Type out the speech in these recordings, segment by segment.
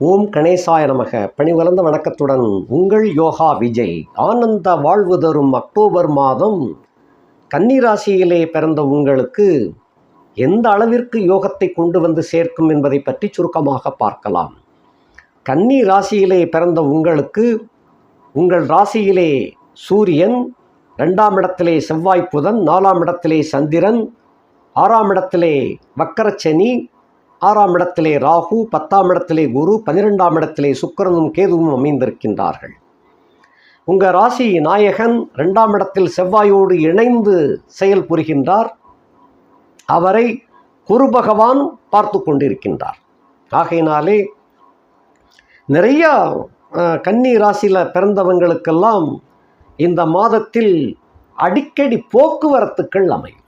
ஓம் கணேசாய நமக. பணிவளர்ந்த வணக்கத்துடன் உங்கள் யோகா விஜய். ஆனந்த வாழ்வு தரும் அக்டோபர் மாதம் கன்னிராசியிலே பிறந்த உங்களுக்கு எந்த அளவிற்கு யோகத்தை கொண்டு வந்து சேர்க்கும் என்பதை பற்றி சுருக்கமாக பார்க்கலாம். கன்னி ராசியிலே பிறந்த உங்களுக்கு உங்கள் ராசியிலே சூரியன் ரெண்டாம் இடத்திலே செவ்வாய் புதன் நாலாம் இடத்திலே சந்திரன் ஆறாம் இடத்திலே வக்கரச்சனி ஆறாம் இடத்திலே ராகு பத்தாம் இடத்திலே குரு பன்னிரெண்டாம் இடத்திலே சுக்கிரனும் கேதுவும் அமைந்திருக்கின்றார்கள். உங்கள் ராசி நாயகன் ரெண்டாம் இடத்தில் செவ்வாயோடு இணைந்து செயல் புரிகின்றார். அவரை குரு பகவான் பார்த்து கொண்டிருக்கின்றார். ஆகையினாலே நிறைய கன்னி ராசியில் பிறந்தவங்களுக்கெல்லாம் இந்த மாதத்தில் அடிக்கடி போக்குவரத்துக்கள் அமையும்.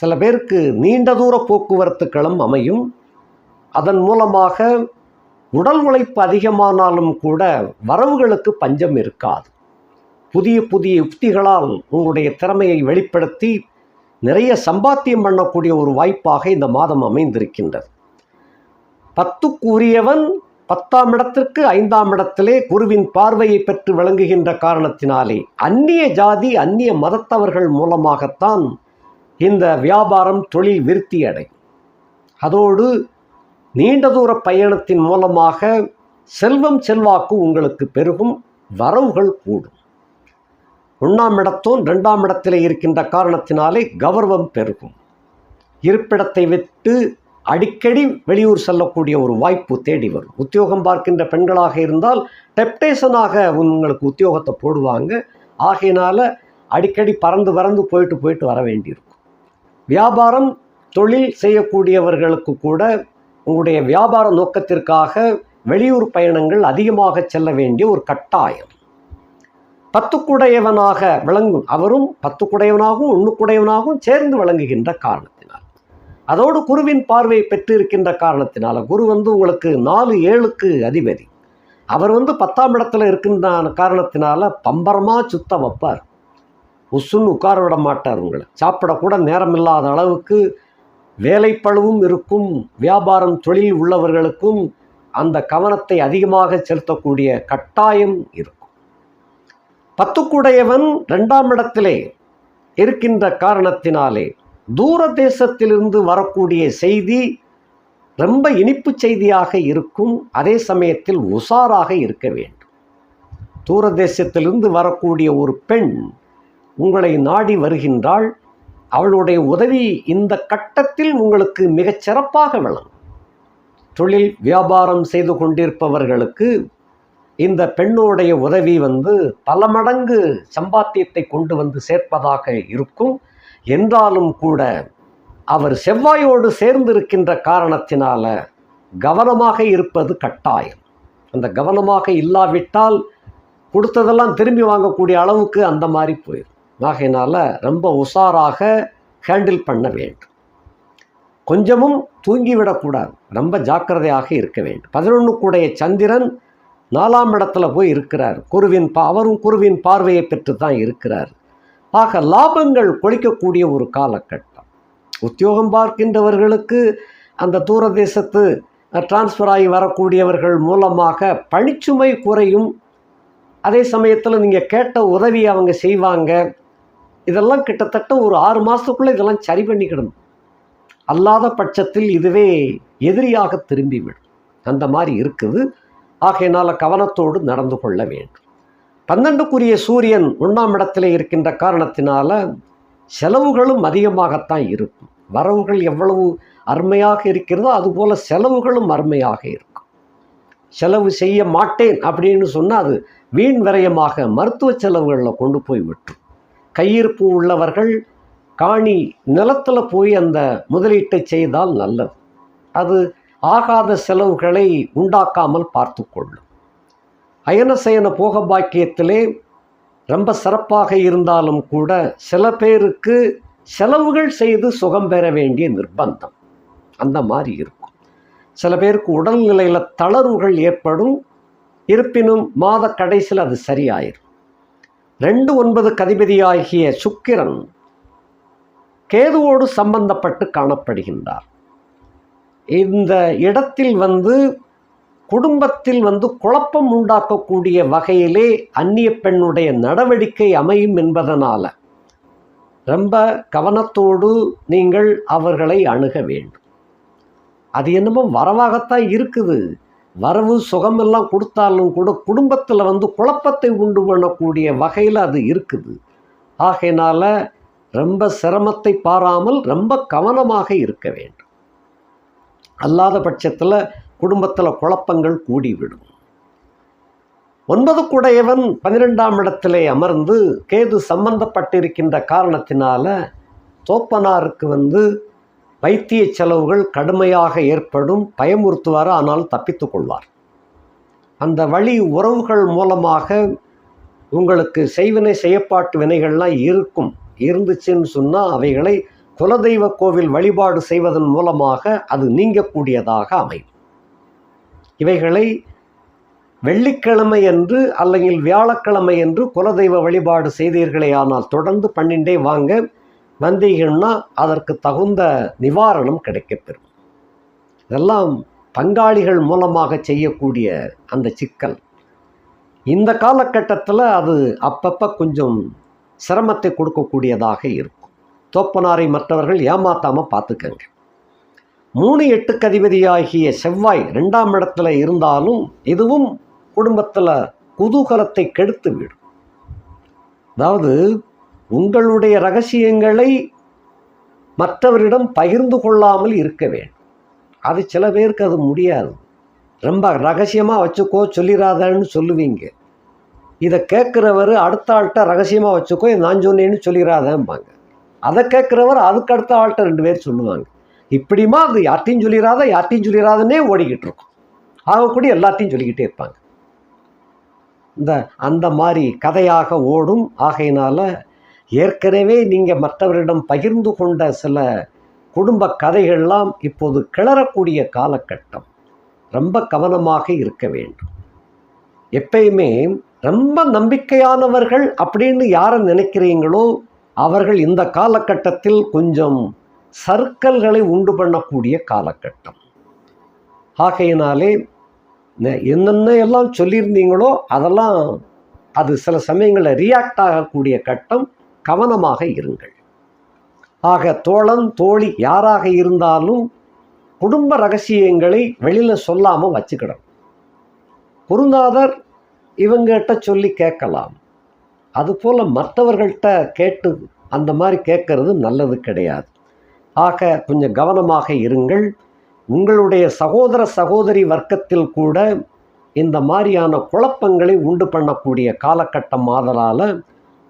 சில பேருக்கு நீண்ட தூர போக்குவரத்துக்களும் அமையும். அதன் மூலமாக உடல் உழைப்பு அதிகமானாலும் கூட வரவுகளுக்கு பஞ்சம் இருக்காது. புதிய புதிய யுக்திகளால் உங்களுடைய திறமையை வெளிப்படுத்தி நிறைய சம்பாத்தியம் பண்ணக்கூடிய ஒரு வாய்ப்பாக இந்த மாதம் அமைந்திருக்கின்றது. பத்துக்குரியவன் பத்தாம் இடத்திற்கு ஐந்தாம் இடத்திலே குருவின் பார்வையை பெற்று விளங்குகின்ற காரணத்தினாலே அந்நிய ஜாதி அந்நிய மதத்தவர்கள் மூலமாகத்தான் இந்த வியாபாரம் தொழில் விருத்தி அடையும் அதோடு நீண்ட தூர பயணத்தின் மூலமாக செல்வம் செல்வாக்கு உங்களுக்கு பெருகும் வரவுகள் கூடும். ஒன்றாம் இடத்தும் ரெண்டாம் இடத்திலே இருக்கின்ற காரணத்தினாலே கௌரவம் பெருகும். இருப்பிடத்தை விட்டு அடிக்கடி வெளியூர் செல்லக்கூடிய ஒரு வாய்ப்பு தேடி வரும். உத்தியோகம் பார்க்கின்ற பெண்களாக இருந்தால் டெப்டேஷனாக உங்களுக்கு உத்தியோகத்தை போடுவாங்க. ஆகையினால அடிக்கடி பறந்து பறந்து போயிட்டு போயிட்டு வர வேண்டியிருக்கும். வியாபாரம் தொழில் செய்யக்கூடியவர்களுக்கு கூட உங்களுடைய வியாபார நோக்கத்திற்காக வெளியூர் பயணங்கள் அதிகமாக செல்ல வேண்டிய ஒரு கட்டாயம். பத்துக்குடையவனாக விளங்கும் அவரும் பத்துக்குடையவனாகவும் ஒன்றுக்குடையவனாகவும் சேர்ந்து விளங்குகின்ற காரணத்தினால். அதோடு குருவின் பார்வை பெற்றிருக்கின்ற காரணத்தினால குரு வந்து உங்களுக்கு நாலு ஏழுக்கு அதிபதி. அவர் வந்து பத்தாம் இடத்துல இருக்கின்ற காரணத்தினால பம்பரமாக சுத்த வைப்பார். உசுன்னு உட்கார விட மாட்டார் உங்களை. சாப்பிடக்கூட நேரம் இல்லாத அளவுக்கு வேலைப்பழுவும் இருக்கும் வியாபாரம் தொழில் உள்ளவர்களுக்கும் அந்த கவனத்தை அதிகமாக செலுத்தக்கூடிய கட்டாயம் இருக்கும். பத்துக்குடையவன் ரெண்டாம் இடத்திலே இருக்கின்ற காரணத்தினாலே தூர தேசத்திலிருந்து வரக்கூடிய செய்தி ரொம்ப இனிப்பு செய்தியாக இருக்கும். அதே சமயத்தில் உஷாராக இருக்க வேண்டும். தூர தேசத்திலிருந்து வரக்கூடிய ஒரு பெண் உங்களை நாடி வருகின்றாள். அவளுடைய உதவி இந்த கட்டத்தில் உங்களுக்கு மிகச் சிறப்பாக விளங்கும். தொழில் வியாபாரம் செய்து கொண்டிருப்பவர்களுக்கு இந்த பெண்ணுடைய உதவி வந்து பல மடங்கு சம்பாத்தியத்தை கொண்டு வந்து சேர்ப்பதாக இருக்கும். என்றாலும் கூட அவர் செவ்வாயோடு சேர்ந்திருக்கின்ற காரணத்தினால கவனமாக இருப்பது கட்டாயம். அந்த கவனமாக இல்லாவிட்டால் கொடுத்ததெல்லாம் திரும்பி வாங்கக்கூடிய அளவுக்கு அந்த மாதிரி போயிடும் ஆகையினால் ரொம்ப உஷாராக ஹேண்டில் பண்ண வேண்டும். கொஞ்சமும் தூங்கிவிடக்கூடாது ரொம்ப ஜாக்கிரதையாக இருக்க வேண்டும். பதினொன்று கூடைய சந்திரன் நாலாம் இடத்துல போய் இருக்கிறார். குருவின் பா அவரும் குருவின் பார்வையை பெற்று தான் இருக்கிறார். ஆக லாபங்கள் கொளிக்கக்கூடிய ஒரு காலகட்டம். உத்தியோகம் பார்க்கின்றவர்களுக்கு அந்த தூர தேசத்து டிரான்ஸ்ஃபர் ஆகி வரக்கூடியவர்கள் மூலமாக பணிச்சுமை குறையும். அதே சமயத்தில் நீங்கள் கேட்ட உதவியை அவங்க செய்வாங்க. இதெல்லாம் கிட்டத்தட்ட ஒரு ஆறு மாதத்துக்குள்ளே இதெல்லாம் சரி பண்ணிக்கிடணும் அல்லாத பட்சத்தில் இதுவே எதிரியாக திரும்பிவிடும். அந்த மாதிரி இருக்குது. ஆகையினால் கவனத்தோடு நடந்து கொள்ள வேண்டும். பன்னெண்டுக்குரிய சூரியன் ஒன்றாம் இடத்திலே இருக்கின்ற காரணத்தினால செலவுகளும் அதிகமாகத்தான் இருக்கும். வரவுகள் எவ்வளவு அருமையாக இருக்கிறதோ அதுபோல் செலவுகளும் அருமையாக இருக்கும். செலவு செய்ய மாட்டேன் அப்படின்னு சொன்னால் அது வீண் விரயமாக மருத்துவ செலவுகளில் கொண்டு போய் விட்டுரும். கையிருப்பு உள்ளவர்கள் காணி நிலத்தில் போய் அந்த முதலீட்டை செய்தால் நல்லது. அது ஆகாத செலவுகளை உண்டாக்காமல் பார்த்து கொள்ளும். அயனசயன போக பாக்கியத்திலே ரொம்ப சிறப்பாக இருந்தாலும் கூட சில பேருக்கு செலவுகள் செய்து சுகம் பெற வேண்டிய நிர்பந்தம். அந்த மாதிரி இருக்கும். சில பேருக்கு உடல்நிலையில் தளர்வுகள் ஏற்படும். இருப்பினும் மாத கடைசியில் அது சரியாயிரும். ரெண்டு ஒன்பது கதிபதியாகிய சுக்கிரன் கேதுவோடு சம்பந்தப்பட்டு காணப்படுகின்றார். இந்த இடத்தில் வந்து குடும்பத்தில் வந்து குழப்பம் உண்டாக்கக்கூடிய வகையிலே அந்நிய பெண்ணுடைய நடவடிக்கை அமையும் என்பதனால் ரொம்ப கவனத்தோடு நீங்கள் அவர்களை அணுக வேண்டும். அது என்னமோ வரவாகத்தான் இருக்குது. வரவு சுகமெல்லாம் கொடுத்தாலும் கூட குடும்பத்தில் வந்து குழப்பத்தை உண்டு பண்ணக்கூடிய வகையில் அது இருக்குது. ஆகையினால் ரொம்ப சிரமத்தை பாராமல் ரொம்ப கவனமாக இருக்க வேண்டும். அல்லாத பட்சத்தில் குடும்பத்தில் குழப்பங்கள் கூடிவிடும். ஒன்பது குடையவன் பன்னிரெண்டாம் இடத்திலே அமர்ந்து கேது சம்பந்தப்பட்டிருக்கின்ற காரணத்தினால தோப்பனாருக்கு வந்து வைத்திய செலவுகள் கடுமையாக ஏற்படும் பயமுறுத்துவார்? ஆனால் தப்பித்து கொள்வார். அந்த வழி உறவுகள் மூலமாக உங்களுக்கு செய்வினை செய்யப்பாட்டு வினைகள்லாம் இருக்கும். இருந்துச்சுன்னு சொன்னால் அவைகளை குலதெய்வ கோவில் வழிபாடு செய்வதன் மூலமாக அது நீங்கக்கூடியதாக அமையும். இவைகளை வெள்ளிக்கிழமை என்று அல்லங்கில் வியாழக்கிழமை என்று குலதெய்வ வழிபாடு செய்தீர்களே ஆனால் தொடர்ந்து பண்ணிண்டே வாங்க. வந்தீங்கன்னா அதற்கு தகுந்த நிவாரணம் கிடைக்கப்பெறும். இதெல்லாம் பங்காளிகள் மூலமாக செய்யக்கூடிய அந்த சிக்கல். இந்த காலகட்டத்தில் அது அப்பப்போ கொஞ்சம் சிரமத்தை கொடுக்கக்கூடியதாக இருக்கும். தோப்பனாரை மற்றவர்கள் ஏமாத்தாமல் பார்த்துக்கங்க. மூணு எட்டுக்கு அதிபதியாகிய செவ்வாய் ரெண்டாம் இடத்துல இருந்தாலும் இதுவும் குடும்பத்தில் குதூகலத்தை கெடுத்து விடும். அதாவது உங்களுடைய ரகசியங்களை மற்றவரிடம் பகிர்ந்து கொள்ளாமல் இருக்க வேண்டும். அது சில பேருக்கு அது முடியாது. ரொம்ப ரகசியமாக வச்சுக்கோ சொல்லிடாதன்னு சொல்லுவீங்க. இதை கேட்குறவர் அடுத்த ஆள்கிட்ட ரகசியமாக வச்சுக்கோ நான் சொன்னேன்னு சொல்லிடாதேம்பாங்க அதை கேட்குறவர் அதுக்கு அடுத்த ஆள்கிட்ட ரெண்டு பேர் சொல்லுவாங்க. இப்படிமா அது யார்ட்டையும் சொல்லிடாத யார்ட்டையும் சொல்லிடாதன்னே ஓடிக்கிட்டு இருக்கும். ஆகக்கூடிய எல்லாத்தையும் சொல்லிக்கிட்டே இருப்பாங்க. இந்த அந்த மாதிரி கதையாக ஓடும். ஆகையினால் ஏற்கனவே நீங்கள் மற்றவரிடம் பகிர்ந்து கொண்ட சில குடும்ப கதைகள்லாம் இப்போது கிளறக்கூடிய காலகட்டம். ரொம்ப கவனமாக இருக்க வேண்டும். எப்பயுமே ரொம்ப நம்பிக்கையானவர்கள் அப்படின்னு யாரை நினைக்கிறீங்களோ அவர்கள் இந்த காலகட்டத்தில் கொஞ்சம் சர்க்கல்களை உண்டு பண்ணக்கூடிய காலகட்டம். ஆகையினாலே என்னென்ன எல்லாம் சொல்லியிருந்தீங்களோ அதெல்லாம் அது சில சமயங்களில் ரியாக்ட் ஆகக்கூடிய கட்டம். கவனமாக இருங்கள். ஆக தோழன் தோழி யாராக இருந்தாலும் குடும்ப ரகசியங்களை வெளியில் சொல்லாமல் வச்சுக்கிடணும். குருநாதர் இவங்ககிட்ட சொல்லி கேட்கலாம். அதுபோல் மற்றவர்கள்ட்ட கேட்டு அந்த மாதிரி கேட்கறது நல்லது கிடையாது. ஆக கொஞ்சம் கவனமாக இருங்கள். உங்களுடைய சகோதர சகோதரி வர்க்கத்தில் கூட இந்த மாதிரியான குழப்பங்களை உண்டு பண்ணக்கூடிய காலகட்டம் ஆதலால்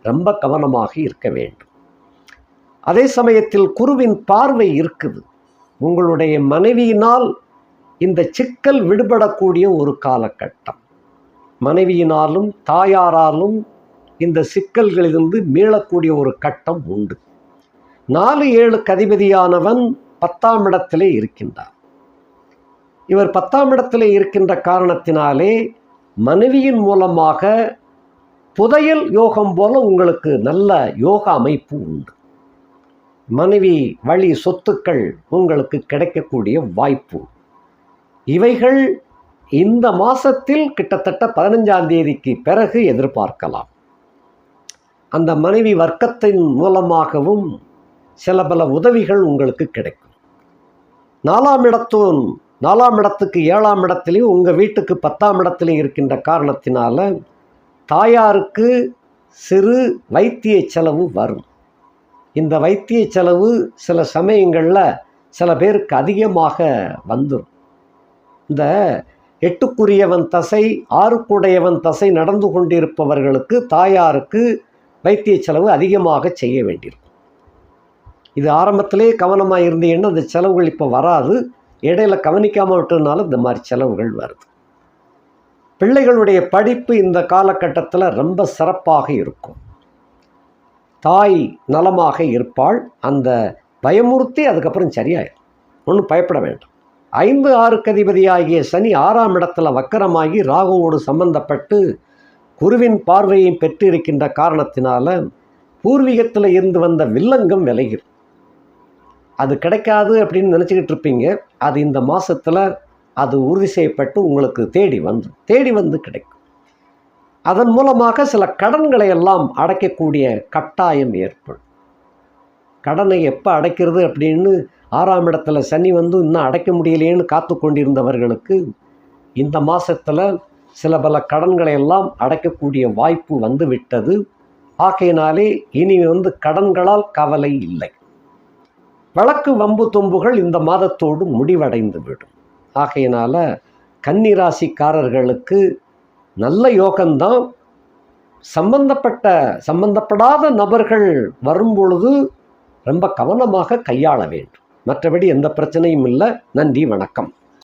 ரொம்ப கவனமாக இருக்க வேண்டும். அதே சமயத்தில் குருவின் பார்வை இருக்குது. உங்களுடைய மனைவியினால் இந்த சிக்கல் விடுபடக்கூடிய ஒரு காலகட்டம். மனைவியினாலும் தாயாராலும் இந்த சிக்கல்களிலிருந்து மீளக்கூடிய ஒரு கட்டம் உண்டு. நாலு ஏழு கதிபதியானவன் பத்தாம் இடத்திலே இருக்கின்றார் இவர் பத்தாம் இடத்திலே இருக்கின்ற காரணத்தினாலே மனைவியின் மூலமாக புதையல் யோகம் போல உங்களுக்கு நல்ல யோக அமைப்பு உண்டு. மனைவி வழி சொத்துக்கள் உங்களுக்கு கிடைக்கக்கூடிய வாய்ப்பு. இவைகள் இந்த மாதத்தில் கிட்டத்தட்ட பதினஞ்சாம் தேதிக்கு பிறகு எதிர்பார்க்கலாம். அந்த மனைவி வர்க்கத்தின் மூலமாகவும் சில பல உதவிகள் உங்களுக்கு கிடைக்கும். நாலாம் இடத்தும் நாலாம் இடத்துக்கு ஏழாம் இடத்துலையும் உங்கள் வீட்டுக்கு பத்தாம் இடத்துலையும் இருக்கின்ற காரணத்தினால தாயாருக்கு சிறு வைத்திய செலவு வரும். இந்த வைத்திய செலவு சில சமயங்களில் சில பேருக்கு அதிகமாக வந்துடும் இந்த எட்டுக்குரியவன் தசை ஆறுக்குடையவன் தசை நடந்து கொண்டிருப்பவர்களுக்கு தாயாருக்கு வைத்திய செலவு அதிகமாக செய்ய வேண்டியிருக்கும். இது ஆரம்பத்திலே கவனமாக இருந்தீங்கன்னா அந்த செலவுகள் இப்போ வராது. இடையில கவனிக்காமல் விட்டதுனால இந்த மாதிரி செலவுகள் வருது. பிள்ளைகளுடைய படிப்பு இந்த காலகட்டத்தில் ரொம்ப சிறப்பாக இருக்கும். தாய் நலமாக இருப்பாள். அந்த பயமுறுத்தி அதுக்கப்புறம் சரியாயிடும் ஒன்றும் பயப்பட வேண்டாம். ஐந்து ஆறு அதிபதியாகிய சனி ஆறாம் இடத்துல வக்கரமாகி ராகுவோடு சம்பந்தப்பட்டு குருவின் பார்வையை பெற்றிருக்கின்ற காரணத்தினால பூர்வீகத்தில் இருந்து வந்த வில்லங்கம் விலகிடும் அது கிடைக்காது அப்படின்னு நினச்சிக்கிட்டு இருப்பீங்க. அது இந்த மாதத்தில் அது உறுதி செய்யப்பட்டு உங்களுக்கு தேடி வந்து தேடி வந்து கிடைக்கும். அதன் மூலமாக சில கடன்களை எல்லாம் அடைக்கக்கூடிய கட்டாயம் ஏற்படும். கடனை எப்போ அடைக்கிறது அப்படின்னு ஆறாம் இடத்துல சனி வந்து இன்னும் அடைக்க முடியலையேன்னு காத்து கொண்டிருந்தவர்களுக்கு இந்த மாதத்தில் சில பல கடன்களை எல்லாம் அடைக்கக்கூடிய வாய்ப்பு வந்து விட்டது. ஆகையினாலே இனி வந்து கடன்களால் கவலை இல்லை. வழக்கு வம்பு தொம்புகள் இந்த மாதத்தோடு முடிவடைந்து விடும். ஆகையினால் கன்னிராசிக்காரர்களுக்கு நல்ல யோகம்தான். சம்பந்தப்பட்ட சம்பந்தப்படாத நபர்கள் வரும்பொழுது ரொம்ப கவனமாக கையாள வேண்டும். மற்றபடி எந்த பிரச்சனையும் இல்லை. நன்றி வணக்கம்.